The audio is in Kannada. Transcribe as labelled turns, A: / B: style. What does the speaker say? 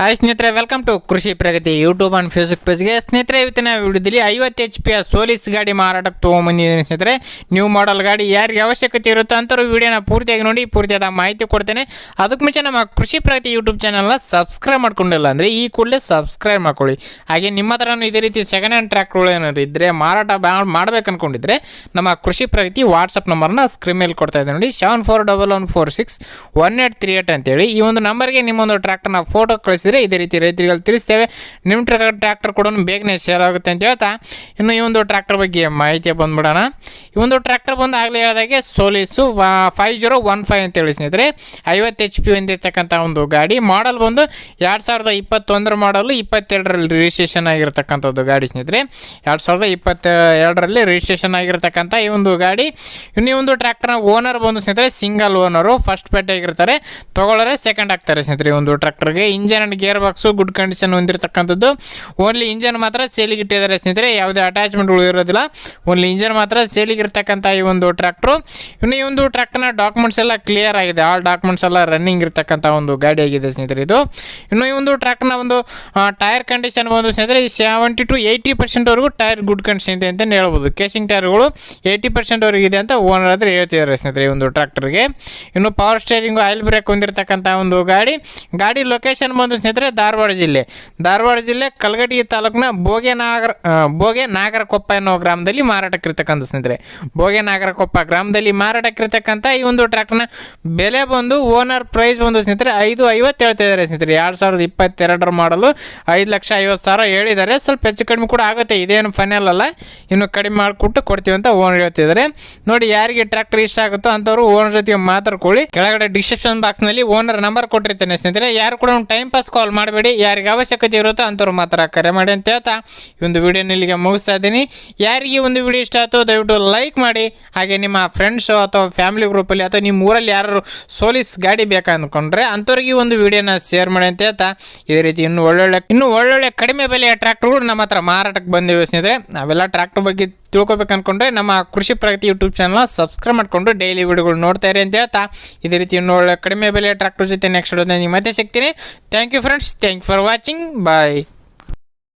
A: ಹಾಯ್ ಸ್ನೇಹಿತರೆ welcome to Krishi Pragati YouTube and Facebook ಪೇಜ್ಗೆ ಸ್ನೇಹಿತರೆ, ಇವತ್ತಿನ ವಿಡಿಯೋದಲ್ಲಿ ಐವತ್ತು ಎಚ್ ಪಿ ಸೋಲಿಸ್ ಗಾಡಿ ಮಾರಾಟಕ್ಕೆ ತೊಗೊಂಬಂದಿದ್ದೀನಿ ಸ್ನೇಹಿತರೆ. ನ್ಯೂ ಮಾಡೆಲ್ ಗಾಡಿ ಯಾರಿಗೆ ಅವಶ್ಯಕತೆ ಇರುತ್ತೋ ಅಂಥವ್ರು ವಿಡಿಯೋನ ಪೂರ್ತಿಯಾಗಿ ನೋಡಿ, ಪೂರ್ತಿಯಾದ ಮಾಹಿತಿ ಕೊಡ್ತೇನೆ. ಅದಕ್ಕೆ ಮುಂಚೆ ನಮ್ಮ ಕೃಷಿ ಪ್ರಗತಿ ಯೂಟ್ಯೂಬ್ ಚಾನಲ್ನ ಸಬ್ಸ್ಕ್ರೈಬ್ ಮಾಡ್ಕೊಂಡಿಲ್ಲ ಅಂದರೆ ಈ ಕೂಡಲೇ ಸಬ್ಸ್ಕ್ರೈಬ್ ಮಾಡ್ಕೊಳ್ಳಿ. ಹಾಗೆ ನಿಮ್ಮ ಹತ್ರನೂ ಇದೇ ರೀತಿ ಸೆಕೆಂಡ್ ಹ್ಯಾಂಡ್ ಟ್ರ್ಯಾಕ್ಟರ್ಗಳು ಏನಾದ್ರು ಇದ್ದರೆ ಮಾರಾಟ ಮಾಡ್ಬೇಕು ಅನ್ಕೊಂಡಿದ್ರೆ ನಮ್ಮ ಕೃಷಿ ಪ್ರಗತಿ ವಾಟ್ಸಪ್ ನಂಬರ್ನ ಸ್ಕ್ರೀನ್ ಮೇಲೆ ಕೊಡ್ತಾ ಇದ್ದೀನಿ ನೋಡಿ seven four double one four six one eight three eight ಅಂತೇಳಿ. ಈ ಒಂದು ನಂಬರ್ಗೆ ನಿಮ್ಮೊಂದು ಟ್ರ್ಯಾಕ್ಟರ್ನ ಫೋಟೋ ಕಳಿಸಿದ್ರೆ ಇದೇ ರೀತಿ ರೈತರಿಗೆ ತಿಳಿಸ್ತೇವೆ. ನಿಮ್ಮ ಟ್ರ್ಯಾಕ್ಟರ್ ಕೂಡ ಬೇಗನೆ ಶೇರ್ ಆಗುತ್ತೆ ಅಂತ ಹೇಳ್ತಾ. ಇನ್ನು ಈ ಒಂದು ಟ್ರ್ಯಾಕ್ಟರ್ ಬಗ್ಗೆ ಮಾಹಿತಿ ಬಂದ್ಬಿಡೋಣ. ಈ ಒಂದು ಟ್ರ್ಯಾಕ್ಟರ್ ಬಂದು ಆಗಲೇ ಹೇಳಿದಾಗೆ ಸೋಲಿಸು ಫೈವ್ ಜೀರೋ ಒನ್ ಫೈವ್ ಅಂತ ಹೇಳಿ ಸ್ನೇಹಿತರೆ. ಐವತ್ತು ಎಚ್ ಪಿ ಹೊಂದಿರತಕ್ಕಂಥ ಒಂದು ಗಾಡಿ. ಮಾಡಲ್ ಬಂದು ಎರಡು ಸಾವಿರದ ಇಪ್ಪತ್ತೊಂದರ ಮಾಡಲು ಇಪ್ಪತ್ತೆರಡರಲ್ಲಿ ರಿಜಿಸ್ಟ್ರೇಷನ್ ಆಗಿರತಕ್ಕಂಥದ್ದು ಗಾಡಿ ಸ್ನೇಹಿತರೆ. ಎರಡು ಸಾವಿರದ ಇಪ್ಪತ್ತ ಎರಡರಲ್ಲಿ ರಿಜಿಸ್ಟ್ರೇಷನ್ ಆಗಿರತಕ್ಕಂಥ ಈ ಒಂದು ಗಾಡಿ. ಇನ್ನು ಈ ಒಂದು ಟ್ರ್ಯಾಕ್ಟರ್ನ ಓನರ್ ಬಂದು ಸ್ನೇಹಿತರೆ ಸಿಂಗಲ್ ಓನರು ಫಸ್ಟ್ ಪೇಟೆ ಆಗಿರ್ತಾರೆ ತೊಗೊಳ್ಳೋರೆ ಸೆಕೆಂಡ್ ಆಗ್ತಾರೆ ಸ್ನೇಹಿತರೆ ಈ ಒಂದು ಟ್ರ್ಯಾಕ್ಟರ್ಗೆ engine and gear box good condition ಹೊಂದಿರತಕ್ಕಂಥದ್ದು. Only engine ಮಾತ್ರ ಸೇಲಿಗೆ ಇಟ್ಟಿದ್ದಾರೆ ಸ್ನೇಹಿತರೆ. ಯಾವುದೇ ಅಟ್ಯಾಚ್ಮೆಂಟ್ಗಳು ಇರೋದಿಲ್ಲ. ಓನ್ಲಿ ಇಂಜನ್ ಮಾತ್ರ ಸೇಲಿಗೆ ಇರ್ತಕ್ಕಂಥ ಈ ಒಂದು ಟ್ರ್ಯಾಕ್ಟ್ರು ಇನ್ನು ಈ ಒಂದು ಟ್ರ್ಯಾಕ್ಟರ್ನ ಡಾಕ್ಯುಮೆಂಟ್ಸ್ ಎಲ್ಲ ಕ್ಲಿಯರ್ ಆಗಿದೆ. ಆಲ್ ಡಾಕ್ಯುಮೆಂಟ್ಸ್ ಎಲ್ಲ ರನ್ನಿಂಗ್ ಇರ್ತಕ್ಕಂಥ ಒಂದು ಗಾಡಿ ಆಗಿದೆ ಸ್ನೇಹಿತರೆ ಇದು. ಇನ್ನು ಈ ಒಂದು ಟ್ರ್ಯಾಕ್ಟರ್ನ ಒಂದು ಟೈರ್ ಕಂಡೀಷನ್ ಬಂದು ಸ್ನೇಹಿತರೆ ಸೆವೆಂಟಿ ಟು ಏಯ್ಟಿ ಪರ್ಸೆಂಟ್ವರೆಗೂ ಟೈರ್ ಗುಡ್ ಕಂಡೀಷನ್ ಇದೆ ಅಂತಲೇ ಹೇಳ್ಬೋದು. ಕೇಸಿಂಗ್ ಟೈರ್ಗಳು ಏಯ್ಟಿ ಪರ್ಸೆಂಟ್ವರೆಗೆ ಇದೆ ಅಂತ ಓನರ್ ಆದರೆ ಹೇಳ್ತಿದ್ದಾರೆ ಸ್ನೇಹಿತರೆ ಈ ಒಂದು ಟ್ರ್ಯಾಕ್ಟರ್ಗೆ ಇನ್ನು ಪವರ್ ಸ್ಟೇರಿಂಗು ಆಯಿಲ್ ಬ್ರೇಕ್ ಹೊಂದಿರತಕ್ಕಂಥ ಒಂದು ಗಾಡಿ. ಗಾಡಿ ಲೊಕೇಶನ್ ಬಂದು ಸ್ನೇಹಿತರೆ ಧಾರವಾಡ ಜಿಲ್ಲೆ. ಧಾರವಾಡ ಜಿಲ್ಲೆ ಕಲಗಟಿ ತಾಲೂಕಿನ ಬೋಗೆ ನಾಗರ ಆ, ಬೋಗೆ ನಾಗರಕೊಪ್ಪ ಎನ್ನುವ ಗ್ರಾಮದಲ್ಲಿ ಮಾರಾಟಕ್ಕಿರ್ತಕ್ಕಂಥ ಸ್ನೇಹಿತರೆ. ಬೋಗೆ ನಾಗರಕೊಪ್ಪ ಗ್ರಾಮದಲ್ಲಿ ಮಾರಾಟಕ್ಕಿರ್ತಕ್ಕಂಥ ಈ ಒಂದು ಟ್ರ್ಯಾಕ್ಟರ್ನ ಬೆಲೆ ಬಂದು ಓನರ್ ಪ್ರೈಸ್ ಬಂದು ಸ್ನೇಹಿತರೆ ಐದು ಐವತ್ತು ಹೇಳ್ತಾ ಇದ್ದಾರೆ ಸ್ನೇಹಿತರೆ. ಎರಡು ಸಾವಿರದ ಇಪ್ಪತ್ತೆರಡರ ಮಾಡಲು ಐದು ಲಕ್ಷ ಐವತ್ತು ಸಾವಿರ ಹೇಳಿದ್ದಾರೆ. ಸ್ವಲ್ಪ ಹೆಚ್ಚು ಕಡಿಮೆ ಕೂಡ ಆಗುತ್ತೆ. ಇದೇನು ಫೈನಲ್ ಅಲ್ಲ. ಇನ್ನು ಕಡಿಮೆ ಮಾಡಿಕೊಟ್ಟು ಕೊಡ್ತೀವಿ ಅಂತ ಓನರ್ ಹೇಳ್ತಿದ್ದಾರೆ ನೋಡಿ ಯಾರಿಗೆ ಟ್ರ್ಯಾಕ್ಟರ್ ಇಷ್ಟ ಆಗುತ್ತೋ ಅಂಥವ್ರು ಓನರ್ ಜೊತೆಗೆ ಮಾತಾಡ್ಕೊಳ್ಳಿ. ಕೆಳಗಡೆ ಡಿಸ್ಕ್ರಿಪ್ಷನ್ ಬಾಕ್ಸ್ನಲ್ಲಿ ಓನರ್ ನಂಬರ್ ಕೊಟ್ಟಿರ್ತೇನೆ ಸ್ನೇಹಿತರೆ. ಯಾರು ಕೂಡ ಟೈಮ್ ಪಾಸ್ ಕಾಲ್ ಮಾಡಬೇಡಿ. ಯಾರಿಗೆ ಅವಶ್ಯಕತೆ ಇರುತ್ತೋ ಅಂಥವ್ರು ಮಾತ್ರ ಕರೆ ಮಾಡಿ ಅಂತ ಹೇಳ್ತಾ ಈ ಒಂದು ವಿಡಿಯೋನ ಇಲ್ಲಿಗೆ ಮುಗಿಸ್ತಾ ಇದ್ದೀನಿ. ಯಾರಿಗೆ ಒಂದು ವಿಡಿಯೋ ಇಷ್ಟ ಆಯಿತು ದಯವಿಟ್ಟು ಲೈಕ್ ಮಾಡಿ. ಹಾಗೆ ನಿಮ್ಮ ಫ್ರೆಂಡ್ಸು ಅಥವಾ ಫ್ಯಾಮಿಲಿ ಗ್ರೂಪಲ್ಲಿ ಅಥವಾ ನಿಮ್ಮ ಊರಲ್ಲಿ ಯಾರು ಸೋಲಿಸ್ ಗಾಡಿ ಬೇಕಂದ್ಕೊಂಡ್ರೆ ಅಂಥವ್ರಿಗೆ ಈ ಒಂದು ವಿಡಿಯೋನ ಶೇರ್ ಮಾಡಿ ಅಂತ ಹೇಳ್ತಾ ಇದೇ ರೀತಿ ಇನ್ನು ಒಳ್ಳೊಳ್ಳೆ, ಇನ್ನೂ ಒಳ್ಳೊಳ್ಳೆ ಕಡಿಮೆ ಬೆಲೆಯ ಟ್ರ್ಯಾಕ್ಟರ್ಗಳು ನಮ್ಮ ಹತ್ರ ಮಾರಾಟಕ್ಕೆ ಬಂದಿವೆ ಸ್ನೇಹಿತರೆ. ನಾವೆಲ್ಲ ಟ್ರ್ಯಾಕ್ಟರ್ ಬಗ್ಗೆ ತಿಳ್ಕೊಬೇಕು ಅಂದ್ಕೊಂಡ್ರೆ ನಮ್ಮ Krishi Pragati YouTube channel subscribe ಮಾಡಿಕೊಂಡು ಡೈಲಿ ವಿಡಿಯೋಗಳು ನೋಡ್ತಾ ಇರಿ ಅಂತ ಹೇಳ್ತಾ. ಇದೇ ರೀತಿ ಇನ್ನು ಒಳ್ಳೆ ಕಡಿಮೆ ಬೆಲೆ ಟ್ರ್ಯಾಕ್ಟರ್ ಜೊತೆ ನೆಕ್ಸ್ಟ್ ವಿಡಿಯೋದಲ್ಲಿ ಮತ್ತೆ ಸಿಗ್ತೀನಿ. Thank you friends thank you for watching bye